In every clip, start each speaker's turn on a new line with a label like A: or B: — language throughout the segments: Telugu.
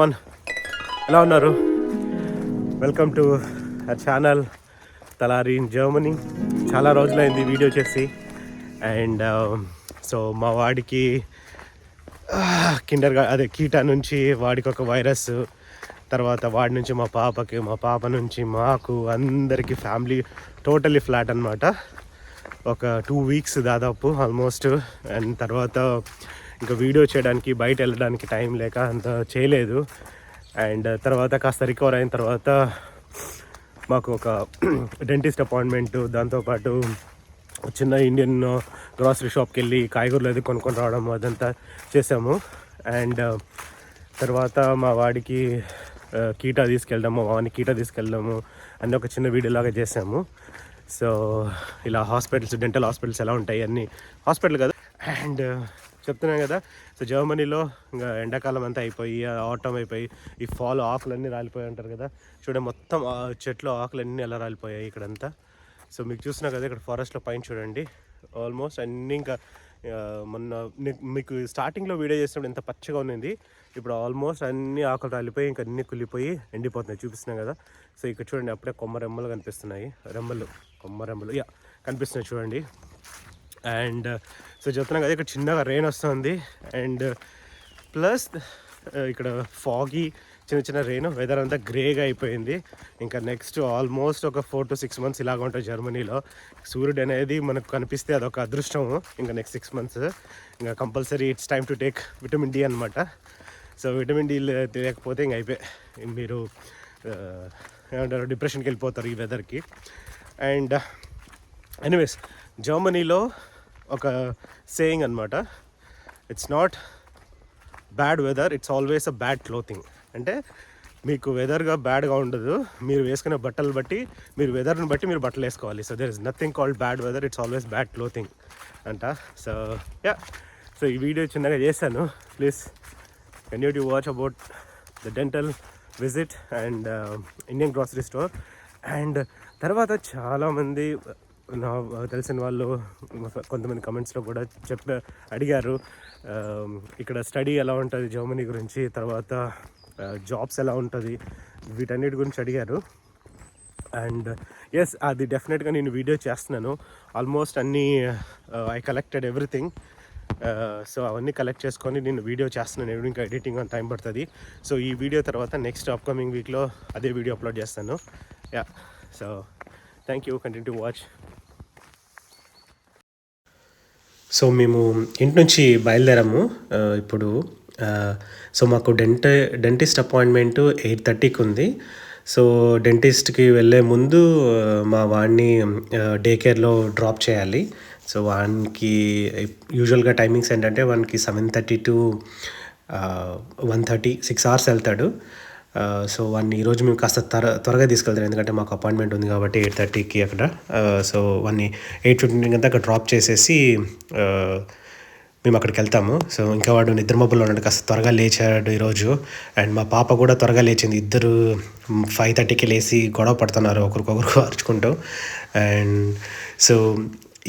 A: వన్ ఎలా ఉన్నారు? వెల్కమ్ టు ఆ ఛానల్ తలారి ఇన్ జర్మనీ చాలా రోజులైంది వీడియో చేసి. అండ్ సో um, మా వాడికి ah, కిండర్ అదే కీటా నుంచి వాడికి ఒక వైరస్ తర్వాత వాడి నుంచి మా పాపకి మా పాప నుంచి మాకు అందరికీ ఫ్యామిలీ టోటలీ ఫ్లాట్ అనమాట ఒక టూ వీక్స్ దాదాపు ఆల్మోస్ట్ అండ్ తర్వాత ఇంకా వీడియో చేయడానికి బయట వెళ్ళడానికి టైం లేక అంత చేయలేదు. అండ్ తర్వాత కాస్త రికవర్ అయిన తర్వాత మాకు ఒక డెంటిస్ట్ అపాయింట్మెంట్ దాంతోపాటు చిన్న ఇండియన్ గ్రాసరీ షాప్కి వెళ్ళి కాయగూరలు అది కొనుక్కొని రావడం అదంతా చేసాము అండ్ తర్వాత మా వాడికి కీటా తీసుకెళ్ళడము వాడిని కీటా తీసుకెళ్ళడము అన్న ఒక చిన్న వీడియోలాగా చేసాము సో ఇలా హాస్పిటల్స్ డెంటల్ హాస్పిటల్స్ ఎలా ఉంటాయి అన్నీ హాస్పిటల్ కదా. అండ్ చెప్తున్నాను కదా. సో జర్మనీలో ఇంకా ఎండాకాలం అంతా అయిపోయి ఆటం అయిపోయి ఈ ఫాల్ ఆకులన్నీ రాలిపోయి ఉంటారు కదా. చూడండి మొత్తం ఆ చెట్లు ఆకులన్నీ ఎలా రాలిపోయాయి ఇక్కడంతా. సో మీకు చూసినా కదా ఇక్కడ ఫారెస్ట్లో పైన చూడండి. ఆల్మోస్ట్ అన్నీ ఇంకా మొన్న మీకు స్టార్టింగ్లో వీడియో చేసినప్పుడు ఎంత పచ్చగా ఉన్నింది. ఇప్పుడు ఆల్మోస్ట్ అన్ని ఆకులు రాలిపోయి ఇంకా అన్ని కులిపోయి ఎండిపోతున్నాయి. చూపిస్తున్నాయి కదా. సో ఇక్కడ చూడండి అప్పుడే కొమ్మ రెమ్మలు కనిపిస్తున్నాయి. రెమ్మలు కొమ్మ రెమ్మలు యా కనిపిస్తున్నాయి చూడండి. అండ్ సో చెప్తున్నాం కదా ఇక్కడ చిన్నగా రెయిన్ వస్తుంది. అండ్ ప్లస్ uh, ఇక్కడ ఫాగీ చిన్న చిన్న రెయిన్ వెదర్ అంతా గ్రేగా అయిపోయింది. ఇంకా నెక్స్ట్ ఆల్మోస్ట్ ఒక ఫోర్ టు సిక్స్ మంత్స్ ఇలాగ ఉంటుంది జర్మనీలో సూర్యుడు అనేది మనకు కనిపిస్తే అదొక అదృష్టము. ఇంకా నెక్స్ట్ సిక్స్ మంత్స్ ఇంకా compulsory it's time to take vitamin D అనమాట సో విటమిన్ డి లేకపోతే ఇంక అయిపోయి మీరు uh, ఏమంటారు డిప్రెషన్కి వెళ్ళిపోతారు ఈ వెదర్కి అండ్ ఎనీవేస్ జర్మనీలో ఒక సేయింగ్ అనమాట it's not bad weather it's always a bad clothing అంటే మీకు వెదర్గా బ్యాడ్గా ఉండదు. మీరు వేసుకునే బట్టలు బట్టి మీరు వెదర్ని బట్టి మీరు బట్టలు వేసుకోవాలి. So there is nothing called bad weather it's always bad clothing అంట. సో యా సో ఈ వీడియో చిన్నగా చేశాను. Please can you to watch about the dental visit and Indian grocery store and తర్వాత చాలామంది నా తెలిసిన వాళ్ళు కొంతమంది కమెంట్స్లో కూడా చెప్ప అడిగారు. ఇక్కడ స్టడీ ఎలా ఉంటుంది జర్మనీ గురించి తర్వాత జాబ్స్ ఎలా ఉంటుంది వీటన్నిటి గురించి అడిగారు. అండ్ ఎస్ అది డెఫినెట్గా నేను వీడియో చేస్తున్నాను. ఆల్మోస్ట్ అన్నీ ఐ కలెక్టెడ్ ఎవ్రీథింగ్ సో అవన్నీ కలెక్ట్ చేసుకొని నేను వీడియో చేస్తున్నాను. ఇంకా ఎడిటింగ్ అని టైం పడుతుంది. సో ఈ వీడియో తర్వాత నెక్స్ట్ అప్కమింగ్ వీక్లో అదే వీడియో అప్లోడ్ చేస్తాను. Yeah so thank you continue to watch so మేము ఇంటి నుంచి బయలుదేరాము ఇప్పుడు సో మాకు డెంట డెంటిస్ట్ అపాయింట్మెంట్ ఎయిట్ థర్టీకి ఉంది. సో డెంటిస్ట్కి వెళ్ళే ముందు మా వాడిని డే కేర్లో డ్రాప్ చేయాలి. సో వానికి యూజువల్గా టైమింగ్స్ ఏంటంటే వానికి seven thirty to one thirty six hours వెళ్తాడు. సో వాడిని ఈరోజు మేము కాస్త త్వర త్వరగా తీసుకెళ్తాం. ఎందుకంటే మాకు అపాయింట్మెంట్ ఉంది కాబట్టి ఎయిట్ థర్టీకి అక్కడ. సో వాడిని ఎయిట్ ఫిఫ్టీన్ అంతా అక్కడ డ్రాప్ చేసేసి మేము అక్కడికి వెళ్తాము. సో ఇంకా వాడు నిద్రమబ్బులో ఉన్నాడు. కాస్త త్వరగా లేచాడు ఈరోజు అండ్ మా పాప కూడా త్వరగా లేచింది. ఇద్దరు ఫైవ్ థర్టీకి లేచి గొడవ పడుతున్నారు. ఒకరికొకరు అరుచుకుంటూ. అండ్ సో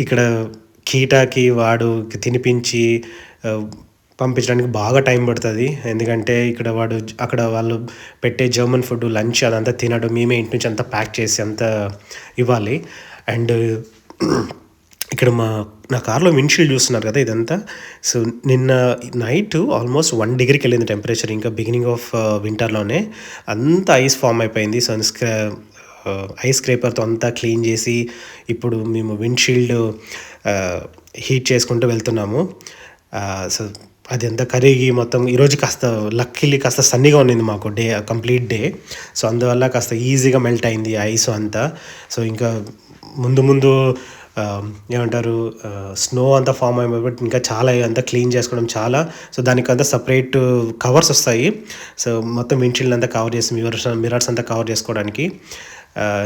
A: ఇక్కడ కీటాకి వాడు తినిపించి పంపించడానికి బాగా టైం పడుతుంది. ఎందుకంటే ఇక్కడ వాడు అక్కడ వాళ్ళు పెట్టే జర్మన్ ఫుడ్ లంచ్ అదంతా తినడం మేమే ఇంటి నుంచి అంతా ప్యాక్ చేసి అంతా ఇవ్వాలి. అండ్ ఇక్కడ మా నా కార్లో విండ్షీల్డ్ చూస్తున్నారు కదా ఇదంతా. సో నిన్న నైట్ ఆల్మోస్ట్ వన్ డిగ్రీకి వెళ్ళింది టెంపరేచర్ ఇంకా బిగినింగ్ ఆఫ్ వింటర్లోనే అంత ఐస్ ఫామ్ అయిపోయింది. సో స్క్రా ఐస్ స్క్రేపర్తో అంతా క్లీన్ చేసి ఇప్పుడు మేము విండ్షీల్డ్ హీట్ uh, చేసుకుంటూ వెళ్తున్నాము. Uh, సో అది అంతా కరిగి మొత్తం ఈరోజు కాస్త లక్కీలీ కాస్త సన్నీగా ఉన్నింది మాకు డే కంప్లీట్ డే. సో అందువల్ల కాస్త ఈజీగా మెల్ట్ అయింది ఐస్ అంతా. సో ఇంకా ముందు ముందు ఏమంటారు స్నో అంతా ఫామ్ అయిపోయి ఇంకా చాలా అంతా క్లీన్ చేసుకోవడం చాలా. సో దానికి అంతా సపరేట్ కవర్స్ వస్తాయి. సో మొత్తం విండ్షీల్డ్ అంతా కవర్ చేసి మిరర్స్ మిరర్స్ అంతా కవర్ చేసుకోవడానికి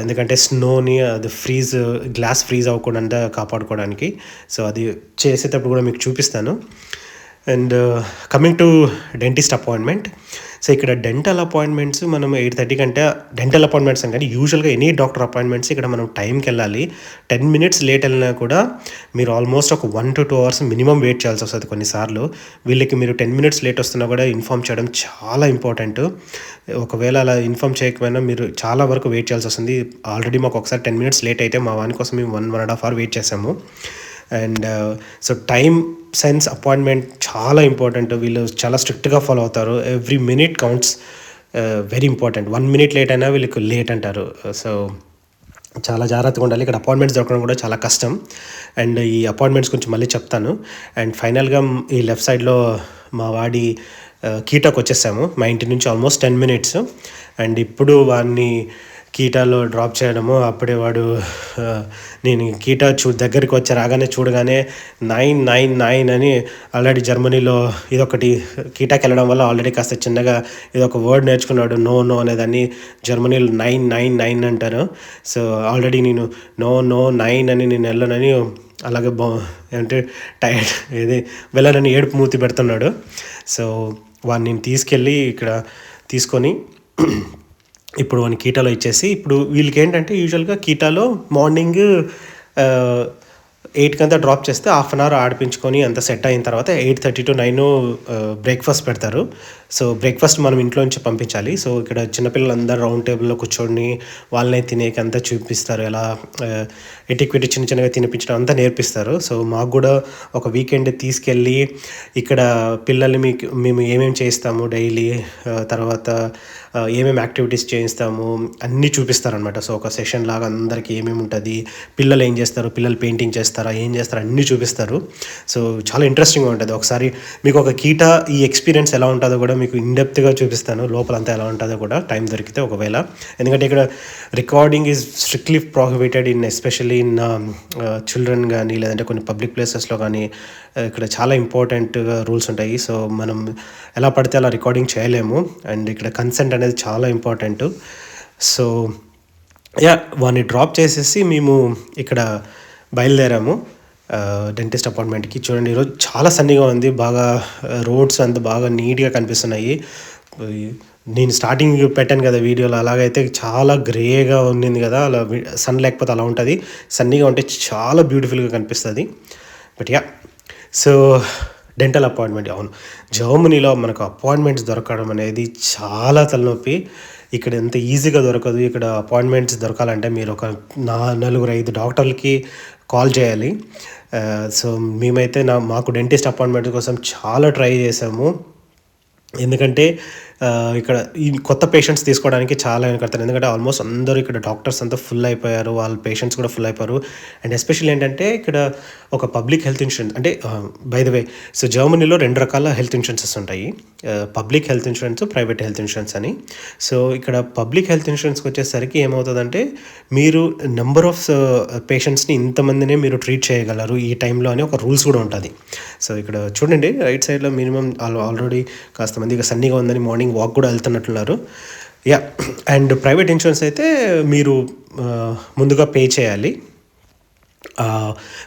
A: ఎందుకంటే స్నోని అది ఫ్రీజ్ గ్లాస్ ఫ్రీజ్ అవ్వకుండా కాపాడుకోవడానికి. సో అది చేసేటప్పుడు కూడా మీకు చూపిస్తాను. And coming to dentist appointment so ఇక్కడ డెంటల్ అపాయింట్మెంట్స్ మనం ఎయిట్ థర్టీ కంటే డెంటల్ అపాయింట్మెంట్స్ అని కానీ యూజువల్గా ఎనీ డాక్టర్ అపాయింట్మెంట్స్ ఇక్కడ మనం టైంకి వెళ్ళాలి. టెన్ మినిట్స్ లేట్ వెళ్ళినా కూడా మీరు ఆల్మోస్ట్ ఒక one to two hours minimum wait చేయాల్సి వస్తుంది కొన్నిసార్లు. వీళ్ళకి మీరు టెన్ మినిట్స్ లేట్ వస్తున్నా కూడా ఇన్ఫామ్ చేయడం చాలా ఇంపార్టెంట్ ఒకవేళ అలా ఇన్ఫామ్ చేయకపోయినా మీరు చాలా వరకు వెయిట్ చేయాల్సి వస్తుంది. ఆల్రెడీ మాకు ఒకసారి టెన్ మినిట్స్ లేట్ అయితే మా వాని కోసం మేము one one and half hour wait చేసాము. And uh, so time sense appointment చాలా ఇంపార్టెంట్ వీళ్ళు చాలా స్ట్రిక్ట్గా ఫాలో అవుతారు. Every minute counts very important one minute late అయినా వీళ్ళకి లేట్ అంటారు. Uh, సో చాలా జాగ్రత్తగా ఉండాలి. ఇక్కడ అపాయింట్మెంట్స్ దొరకడం కూడా చాలా కష్టం. అండ్ ఈ అపాయింట్మెంట్స్ గురించి మళ్ళీ చెప్తాను. అండ్ ఫైనల్గా ఈ లెఫ్ట్ సైడ్లో మా వాడి uh, కీటాకు వచ్చేసాము. మా ఇంటి నుంచి ఆల్మోస్ట్ టెన్ మినిట్స్ అండ్ ఇప్పుడు వాడిని కీటాలో డ్రాప్ చేయడము అప్పుడే వాడు నేను కీటా చూ దగ్గరికి వచ్చి రాగానే చూడగానే నైన్ నైన్ నైన్ అని ఆల్రెడీ జర్మనీలో ఇదొకటి కీటాకి వెళ్ళడం వల్ల ఆల్రెడీ కాస్త చిన్నగా ఇదొక వర్డ్ నేర్చుకున్నాడు నో నో అనేదాన్ని జర్మనీలో నైన్ నైన్ నైన్ అంటారు. సో ఆల్రెడీ నేను నో నో నైన్ అని నేను వెళ్ళనని అలాగే బా అంటే టైర్డ్ ఇది వెళ్ళనని ఏడుపు మూతి పెడుతున్నాడు. సో వాడిని నేను తీసుకెళ్ళి ఇక్కడ తీసుకొని ఇప్పుడు వన్ కీటాలో ఇచ్చేసి ఇప్పుడు వీళ్ళకి ఏంటంటే యూజువల్గా కీటాలో మార్నింగ్ ఎయిట్కి అంతా డ్రాప్ చేస్తే హాఫ్ అన్ అవర్ ఆడిపించుకొని అంత సెట్ అయిన తర్వాత eight thirty to nine breakfast పెడతారు. సో బ్రేక్ఫాస్ట్ మనం ఇంట్లో నుంచి పంపించాలి. సో ఇక్కడ చిన్నపిల్లలందరూ రౌండ్ టేబుల్లో కూర్చొని వాళ్ళనే తినేకి అంతా చూపిస్తారు. ఎలా ఎటిక్విటీ చిన్న చిన్నగా తినిపించడం అంతా నేర్పిస్తారు. సో మాకు కూడా ఒక వీకెండ్ తీసుకెళ్ళి ఇక్కడ పిల్లల్ని మీకు మేము ఏమేమి చేస్తాము డైలీ తర్వాత ఏమేమి యాక్టివిటీస్ చేయిస్తాము అన్నీ చూపిస్తారనమాట సో ఒక సెషన్ లాగా అందరికీ ఏమేమి ఉంటుంది పిల్లలు ఏం చేస్తారు పిల్లలు పెయింటింగ్ చేస్తారా ఏం చేస్తారా అన్నీ చూపిస్తారు. సో చాలా ఇంట్రెస్టింగ్గా ఉంటుంది. ఒకసారి మీకు ఒక కీట ఈ ఎక్స్పీరియన్స్ ఎలా ఉంటుందో కూడా మీకు ఇన్డెప్త్గా చూపిస్తాను. లోపలంతా ఎలా ఉంటుందో కూడా టైం దొరికితే ఒకవేళ. ఎందుకంటే ఇక్కడ recording is strictly prohibited in especially in children కానీ లేదంటే కొన్ని పబ్లిక్ ప్లేసెస్లో కానీ ఇక్కడ చాలా ఇంపార్టెంట్ రూల్స్ uh, ఉంటాయి. సో మనం ఎలా పడితే అలా రికార్డింగ్ చేయలేము. అండ్ ఇక్కడ కన్సెంట్ అనేది చాలా ఇంపార్టెంట్ సో యా వాడిని డ్రాప్ చేసేసి మేము ఇక్కడ బయలుదేరాము. డెంటిస్ట్ అపాయింట్మెంట్కి చూడండి ఈరోజు చాలా సన్నీగా ఉంది. బాగా రోడ్స్ అంతా బాగా నీట్గా కనిపిస్తున్నాయి. నేను స్టార్టింగ్ పెట్టాను కదా వీడియోలో అలాగైతే చాలా గ్రేగా ఉండింది కదా. అలా సన్ లేకపోతే అలా ఉంటుంది. సన్నీగా ఉంటే చాలా బ్యూటిఫుల్గా కనిపిస్తుంది. But yeah so dental appointment అవును. జర్మనీలో మనకు అపాయింట్మెంట్స్ దొరకడం అనేది చాలా తలనొప్పి. ఇక్కడ ఎంత ఈజీగా దొరకదు. ఇక్కడ అపాయింట్మెంట్స్ దొరకాలంటే మీరు ఒక నా నలుగురు ఐదు డాక్టర్లకి కాల్ చేయాలి. సో మేమైతే నా మాకు డెంటిస్ట్ అపాయింట్మెంట్ కోసం చాలా ట్రై చేసాము. ఎందుకంటే ఇక్కడ ఈ కొత్త పేషెంట్స్ తీసుకోవడానికి చాలా వెనకడతారు ఎందుకంటే ఆల్మోస్ట్ అందరూ ఇక్కడ డాక్టర్స్ అంతా ఫుల్ అయిపోయారు. వాళ్ళ పేషెంట్స్ కూడా ఫుల్ అయిపోయారు. అండ్ ఎస్పెషల్లీ ఏంటంటే ఇక్కడ ఒక పబ్లిక్ హెల్త్ ఇన్సూరెన్స్ అంటే బై ద వే సో జర్మనీలో రెండు రకాల హెల్త్ ఇన్సూరెన్సెస్ ఉంటాయి. Public health insurance private health insurance అని. సో ఇక్కడ పబ్లిక్ హెల్త్ ఇన్సూరెన్స్కి వచ్చేసరికి ఏమవుతుందంటే మీరు నెంబర్ ఆఫ్ పేషెంట్స్ని ఇంతమందినే మీరు ట్రీట్ చేయగలరు ఈ టైంలో అని ఒక రూల్స్ కూడా ఉంటుంది. సో ఇక్కడ చూడండి రైట్ సైడ్లో మినిమం ఆల్రెడీ కాస్త మందిగా సన్నీగా ఉందని మార్నింగ్ వాక్ కూడా వెళ్తున్నట్లున్నారు యా అండ్ ప్రైవేట్ ఇన్సూరెన్స్ అయితే మీరు uh, ముందుగా పే చేయాలి.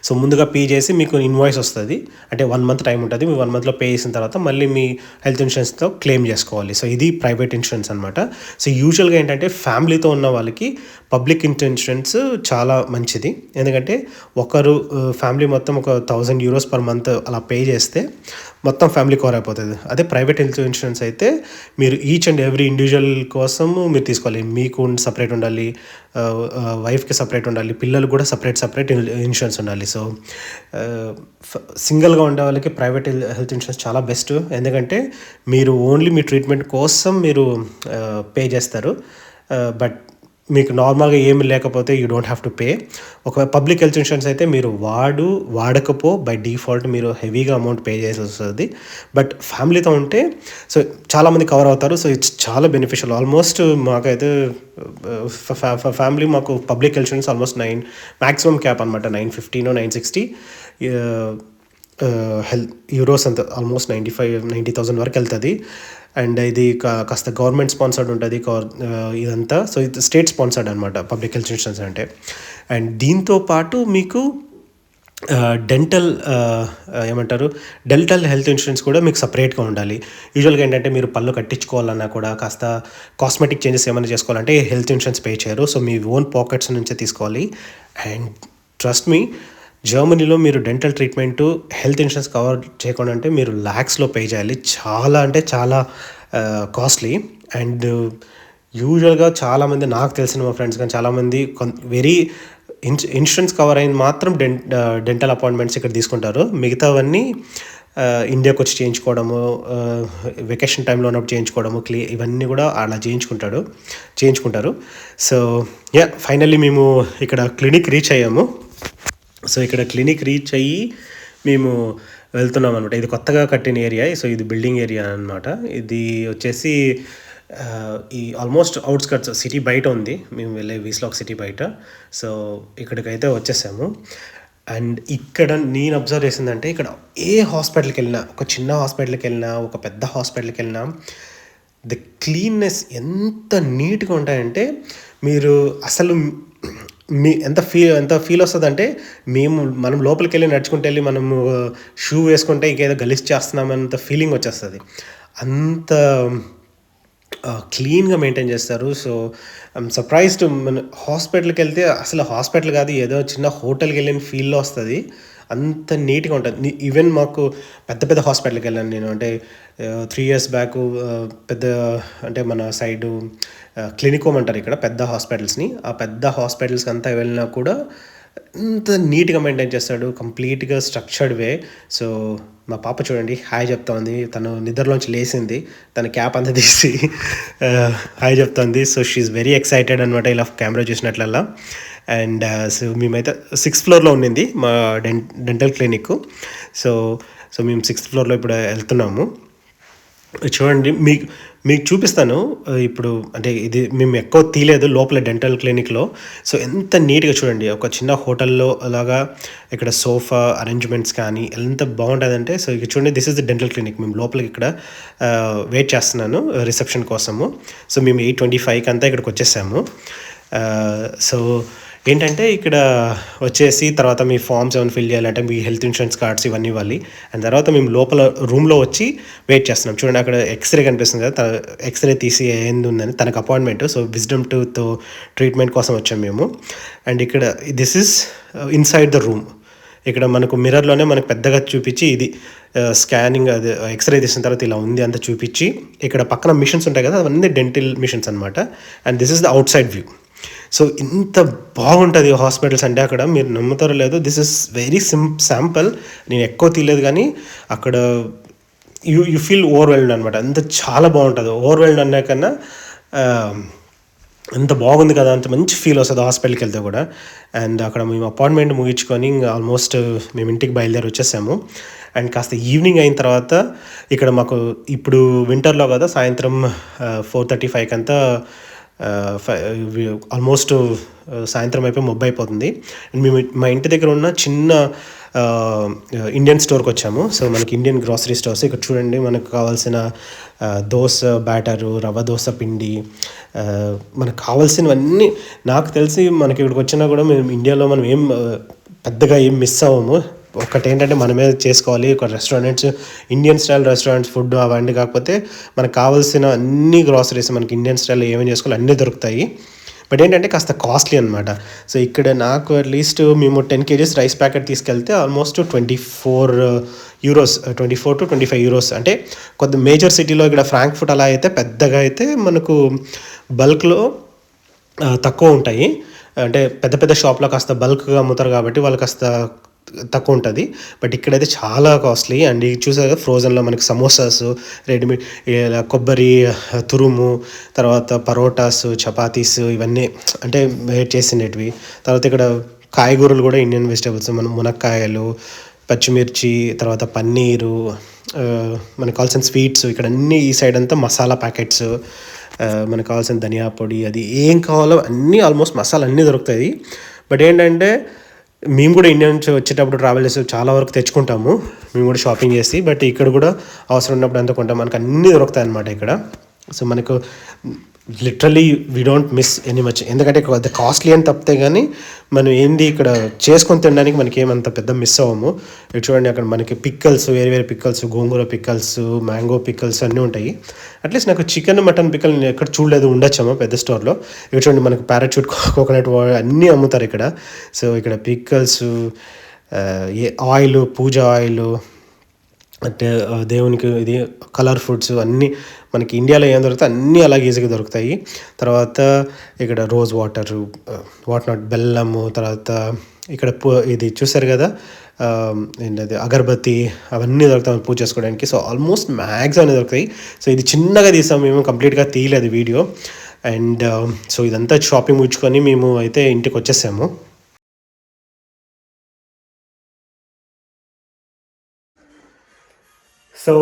A: సో ముందుగా పే చేసి మీకు ఇన్వాయిస్ వస్తుంది. అంటే వన్ మంత్ టైం ఉంటుంది. మీ వన్ మంత్లో పే చేసిన తర్వాత మళ్ళీ మీ హెల్త్ ఇన్సూరెన్స్తో క్లెయిమ్ చేసుకోవాలి. సో ఇది ప్రైవేట్ ఇన్సూరెన్స్ అనమాట సో యూజువల్గా ఏంటంటే ఫ్యామిలీతో ఉన్న వాళ్ళకి పబ్లిక్ ఇన్సూరెన్స్ చాలా మంచిది. ఎందుకంటే ఒకరు ఫ్యామిలీ మొత్తం ఒక థౌజండ్ యూరోస్ పర్ మంత్ అలా పే చేస్తే మొత్తం ఫ్యామిలీ కవర్ అయిపోతుంది. అదే ప్రైవేట్ హెల్త్ ఇన్సూరెన్స్ అయితే మీరు ఈచ్ అండ్ ఎవ్రీ ఇండివిజువల్ కోసం మీరు తీసుకోవాలి. మీకు సపరేట్ ఉండాలి. వైఫ్కి సపరేట్ ఉండాలి పిల్లలు కూడా సపరేట్ సపరేట్ ఇన్సూరెన్స్ ఉండాలి. సో సింగిల్గా ఉండే వాళ్ళకి ప్రైవేట్ హెల్త్ ఇన్సూరెన్స్ చాలా బెస్ట్ ఎందుకంటే మీరు ఓన్లీ మీ ట్రీట్మెంట్ కోసం మీరు పే చేస్తారు. బట్ మీకు నార్మల్గా ఏమి లేకపోతే you don't have to pay. ఒక పబ్లిక్ హెల్త్ ఇన్సూరెన్స్ అయితే మీరు వాడు వాడకపో బై డిఫాల్ట్ మీరు హెవీగా అమౌంట్ పే చేయాల్సి వస్తుంది. బట్ ఫ్యామిలీతో ఉంటే సో చాలామంది కవర్ అవుతారు. సో ఇట్స్ చాలా బెనిఫిషియల్. ఆల్మోస్ట్ మాకైతే ఫ్యామిలీ మాకు public health insurance almost nine maximum cap అనమాట nine fifteen nine sixty. Health euros అంత almost ninety five ninety thousand వరకు వెళ్తుంది. అండ్ ఇది కా- కాస్త గవర్నమెంట్ స్పాన్సర్డ్ ఉంటుంది ఇదంతా. సో ఇది స్టేట్ స్పాన్సర్డ్ అనమాట పబ్లిక్ హెల్త్ ఇన్సూరెన్స్ అంటే. అండ్ దీంతో పాటు మీకు డెంటల్ ఏమంటారు? డెంటల్ హెల్త్ ఇన్సూరెన్స్ కూడా మీకు సపరేట్గా ఉండాలి. యూజువల్గా ఏంటంటే మీరు పళ్ళు కట్టించుకోవాలన్నా కూడా కాస్త కాస్మెటిక్ చేంజెస్ ఏమైనా చేసుకోవాలంటే హెల్త్ ఇన్సూరెన్స్ పే చేయరు. సో మీ ఓన్ పాకెట్స్ నుంచే తీసుకోవాలి. అండ్ ట్రస్ట్ మీ జర్మనీలో మీరు dental treatment health insurance cover చేయకుండా అంటే మీరు ల్యాక్స్లో పే చేయాలి. చాలా అంటే చాలా కాస్ట్లీ. అండ్ యూజువల్గా చాలామంది నాకు తెలిసిన మా ఫ్రెండ్స్ కానీ చాలామంది వెరీ ఇన్ ఇన్సూరెన్స్ కవర్ అయింది మాత్రం డెంట్ డెంటల్ అపాయింట్మెంట్స్ ఇక్కడ తీసుకుంటారు. మిగతావన్నీ ఇండియాకి వచ్చి చేయించుకోవడము వెకేషన్ టైంలో ఉన్నప్పుడు చేయించుకోవడము క్లీ ఇవన్నీ కూడా అలా చేయించుకుంటాడు చేయించుకుంటారు. సో యా ఫైనల్లీ మేము ఇక్కడ క్లినిక్ రీచ్ అయ్యాము. సో ఇక్కడ క్లినిక్ రీచ్ అయ్యి మేము వెళ్తున్నాం అనమాట ఇది కొత్తగా కట్టిన ఏరియా సో ఇది బిల్డింగ్ ఏరియా అనమాట ఇది వచ్చేసి ఈ ఆల్మోస్ట్ అవుట్స్కట్స్ సిటీ బయట ఉంది. మేము వెళ్ళే వీస్లాక్ సిటీ బయట. సో ఇక్కడికైతే వచ్చేసాము. అండ్ ఇక్కడ నేను అబ్జర్వ్ చేసిందంటే ఇక్కడ ఏ హాస్పిటల్కి వెళ్ళినా ఒక చిన్న హాస్పిటల్కి వెళ్ళినా ఒక పెద్ద హాస్పిటల్కి వెళ్ళినా ద క్లీన్నెస్ ఎంత నీట్గా ఉంటాయంటే మీరు అసలు మీ ఎంత ఫీల్ ఎంత ఫీల్ వస్తుంది అంటే మేము మనం లోపలికి వెళ్ళి నడుచుకుంటూ వెళ్ళి మనము షూ వేసుకుంటే ఇంకేదో గలీజ్ చేస్తున్నామన్నంత ఫీలింగ్ వచ్చేస్తుంది. అంత క్లీన్గా మెయింటైన్ చేస్తారు. సో ఐమ్ సర్ప్రైజ్డ్ మన హాస్పిటల్కి వెళ్తే అసలు హాస్పిటల్ కాదు ఏదో చిన్న హోటల్కి వెళ్ళిన ఫీల్లో వస్తుంది. అంత నీట్గా ఉంటుంది. ఈవెన్ మాకు పెద్ద పెద్ద హాస్పిటల్కి వెళ్ళాను నేను. అంటే త్రీ ఇయర్స్ బ్యాక్ పెద్ద అంటే మన సైడు క్లినికోమ్ అంటారు ఇక్కడ పెద్ద హాస్పిటల్స్ని. ఆ పెద్ద హాస్పిటల్స్కి అంతా వెళ్ళినా కూడా ఇంత నీట్గా మెయింటైన్ చేస్తాడు. కంప్లీట్గా స్ట్రక్చర్డ్ వే. సో మా పాప చూడండి హాయ్ చెప్తా ఉంది తను నిద్రలోంచి లేచింది. తన క్యాప్ అంతా తీసి ఆ, హాయ్ చెప్తుంది. సో షీఈ్ వెరీ ఎక్సైటెడ్ అనమాట ఇలా కెమెరా చూసినట్లల్లా. అండ్ uh, సో మేమైతే సిక్స్త్ ఫ్లోర్లో ఉండింది మా den dental clinic so so మేము సిక్స్త్ ఫ్లోర్లో ఇప్పుడు వెళ్తున్నాము. చూడండి మీకు మీకు చూపిస్తాను. ఇప్పుడు అంటే ఇది మేము ఎక్కువ తీయలేదు లోపల డెంటల్ క్లినిక్లో సో ఎంత నీట్గా చూడండి. ఒక చిన్న హోటల్లో అలాగా ఇక్కడ సోఫా అరేంజ్మెంట్స్ కానీ ఎంత బాగుంటుందంటే సో ఇక చూడండి this is the dental clinic మేము లోపలికి ఇక్కడ uh, వెయిట్ చేస్తున్నాను రిసెప్షన్ కోసము. సో మేము ఎయిట్ ట్వంటీ ఫైవ్కి అంతా ఇక్కడికి వచ్చేసాము. Uh, సో ఏంటంటే ఇక్కడ వచ్చేసి తర్వాత మీ ఫామ్స్ ఏమైనా ఫిల్ చేయాలంటే మీ హెల్త్ ఇన్సూరెన్స్ కార్డ్స్ ఇవన్నీ ఇవ్వాలి. అండ్ తర్వాత మేము లోపల రూమ్లో వచ్చి వెయిట్ చేస్తున్నాం. చూడండి అక్కడ ఎక్స్రే కనిపిస్తుంది కదా ఎక్స్రే తీసి ఏంది ఉందని తనకు అపాయింట్మెంట్. సో విజ్డమ్తో ట్రీట్మెంట్ కోసం వచ్చాం మేము. అండ్ ఇక్కడ this is uh, inside the room. ఇక్కడ మనకు మిర్రర్లోనే మనకు పెద్దగా చూపించి ఇది uh, స్కానింగ్ అది uh, ఎక్స్రే తీసిన తర్వాత ఇలా ఉంది అంత చూపించి ఇక్కడ పక్కన మిషన్స్ ఉంటాయి కదా అవన్నీ డెంటల్ మిషన్స్ అనమాట and this is the outside view. So ఇంత బాగుంటుంది హాస్పిటల్స్ అంటే అక్కడ మీరు నమ్ముతారో లేదో this is very sim sample నేను ఎక్కువ తీయలేదు కానీ అక్కడ యూ యూ ఫీల్ ఓవర్వెల్డ్ అనమాట అంత చాలా బాగుంటుంది. ఓవర్వెల్డ్ అనే కన్నా ఎంత బాగుంది కదా అంత మంచి ఫీల్ వస్తుంది హాస్పిటల్కి వెళ్తే కూడా. అండ్ అక్కడ మేము అపాయింట్మెంట్ ముగించుకొని ఆల్మోస్ట్ మేము ఇంటికి బయలుదేరి వచ్చేసాము. అండ్ కాస్త ఈవినింగ్ అయిన తర్వాత ఇక్కడ మాకు ఇప్పుడు వింటర్లో కదా సాయంత్రం ఫోర్ థర్టీ ఫైవ్కి అంతా ఆల్మోస్ట్ సాయంత్రం అయిపోయి మొబ్బు అయిపోతుంది. అండ్ మేము మా ఇంటి దగ్గర ఉన్న చిన్న ఇండియన్ స్టోర్కి వచ్చాము. సో మనకి ఇండియన్ గ్రాసరీ స్టోర్స్ ఇక్కడ చూడండి మనకు కావాల్సిన దోశ దోస బ్యాటరు రవ్వ దోశ పిండి మనకు కావాల్సినవన్నీ నాకు తెలిసి మనకి ఇక్కడికి వచ్చినా కూడా మేము ఇండియాలో మనం ఏం పెద్దగా ఏం మిస్ అవ్వము. ఒకటి ఏంటంటే మనమే చేసుకోవాలి. ఒక restaurants Indian style restaurants food అవన్నీ కాకపోతే మనకు కావాల్సిన అన్ని గ్రాసరీస్ మనకి ఇండియన్ స్టైల్లో ఏమేమి చేసుకోవాలి అన్నీ దొరుకుతాయి. బట్ ఏంటంటే కాస్త కాస్ట్లీ అనమాట సో ఇక్కడ నాకు అట్లీస్ట్ మేము టెన్ కేజీస్ రైస్ ప్యాకెట్ తీసుకెళ్తే almost twenty four euros twenty four to twenty five euros అంటే కొద్ది మేజర్ సిటీలో ఇక్కడ ఫ్రాంక్ ఫుడ్ అలా అయితే పెద్దగా అయితే మనకు బల్క్లో uh, తక్కువ ఉంటాయి. అంటే పెద్ద పెద్ద షాప్లో కాస్త బల్క్గా అమ్ముతారు కాబట్టి వాళ్ళు కాస్త తక్కువ ఉంటుంది బట్ ఇక్కడైతే చాలా కాస్ట్లీ. అండ్ ఇది చూసారు ఫ్రోజన్లో మనకి సమోసాస్ రెడీమేడ్ కొబ్బరి తురుము తర్వాత పరోటాస్ చపాతీస్ ఇవన్నీ అంటే వేట్ చేసినవి తర్వాత ఇక్కడ కాయగూరలు కూడా ఇండియన్ వెజిటేబుల్స్. మనం మునక్కాయలు పచ్చిమిర్చి తర్వాత పన్నీరు మనకు కావాల్సిన స్వీట్స్ ఇక్కడ అన్ని ఈ సైడ్ అంతా మసాలా ప్యాకెట్స్ మనకు కావాల్సిన ధనియా పొడి అది ఏం కావాలో అన్నీ ఆల్మోస్ట్ మసాలా అన్నీ దొరుకుతాయి. బట్ ఏంటంటే మేము కూడా ఇండియా నుంచి వచ్చేటప్పుడు ట్రావెల్ చేసి చాలా వరకు తెచ్చుకుంటాము. మేము కూడా షాపింగ్ చేసి బట్ ఇక్కడ కూడా అవసరం ఉన్నప్పుడు అంత కొంటాం. మనకు అన్నీ దొరుకుతాయి అన్నమాట ఇక్కడ. సో మనకు literally we don't miss any much ఎందుకంటే కొద్ది కాస్ట్లీ అని తప్పితే కానీ మనం ఏంది ఇక్కడ చేసుకొని తినడానికి మనకి ఏమంత పెద్ద మిస్ అవ్వము. ఇటు చూడండి అక్కడ మనకి పిక్కల్స్ వేరే వేరే pickles gongura pickles mango pickles అన్నీ ఉంటాయి. అట్లీస్ట్ నాకు చికెన్ మటన్ పిక్కల్ నేను ఎక్కడ చూడలేదు ఉండొచ్చామో పెద్ద స్టోర్లో ఇటు చూడండి మనకి పారాచూట్ కోకోనట్ అన్నీ అమ్ముతారు ఇక్కడ. సో ఇక్కడ pickles uh, a oil puja oil అంటే దేవునికి ఇది కలర్ ఫుడ్స్ అన్నీ మనకి ఇండియాలో ఏం దొరుకుతాయి అన్నీ అలాగే ఈజీగా దొరుకుతాయి. తర్వాత ఇక్కడ రోజ్ వాటర్ వాట్ నాట్ బెల్లము తర్వాత ఇక్కడ పూ ఇది చూసారు కదా ఏంటది అగరబత్తి అవన్నీ దొరుకుతాయి పూజ చేసుకోవడానికి. సో ఆల్మోస్ట్ మ్యాక్స్ అన్నీ దొరుకుతాయి. సో ఇది చిన్నగా తీసాం మేము కంప్లీట్గా తీయలేదు వీడియో. అండ్ సో ఇదంతా షాపింగ్ ముచ్చుకొని మేము అయితే ఇంటికి వచ్చేసాము. సో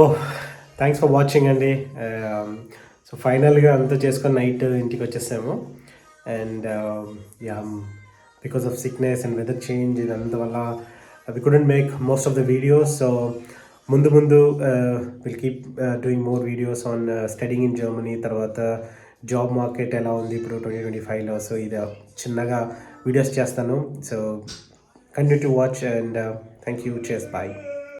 A: థ్యాంక్స్ ఫర్ వాచింగ్ అండి సో ఫైనల్గా అంతా చేసుకొని నైట్ ఇంటికి వచ్చేసాము. And yeah because of sickness and weather change ఇదంతా వల్ల we couldn't make most of the videos so ముందు ముందు will keep doing more videos on studying in Germany తర్వాత జాబ్ మార్కెట్ ఎలా ఉంది ఇప్పుడు ట్వంటీ ట్వంటీ ఫైవ్లో సో ఇది చిన్నగా వీడియోస్ చేస్తాను. So continue to watch and thank you చేస్ బాయ్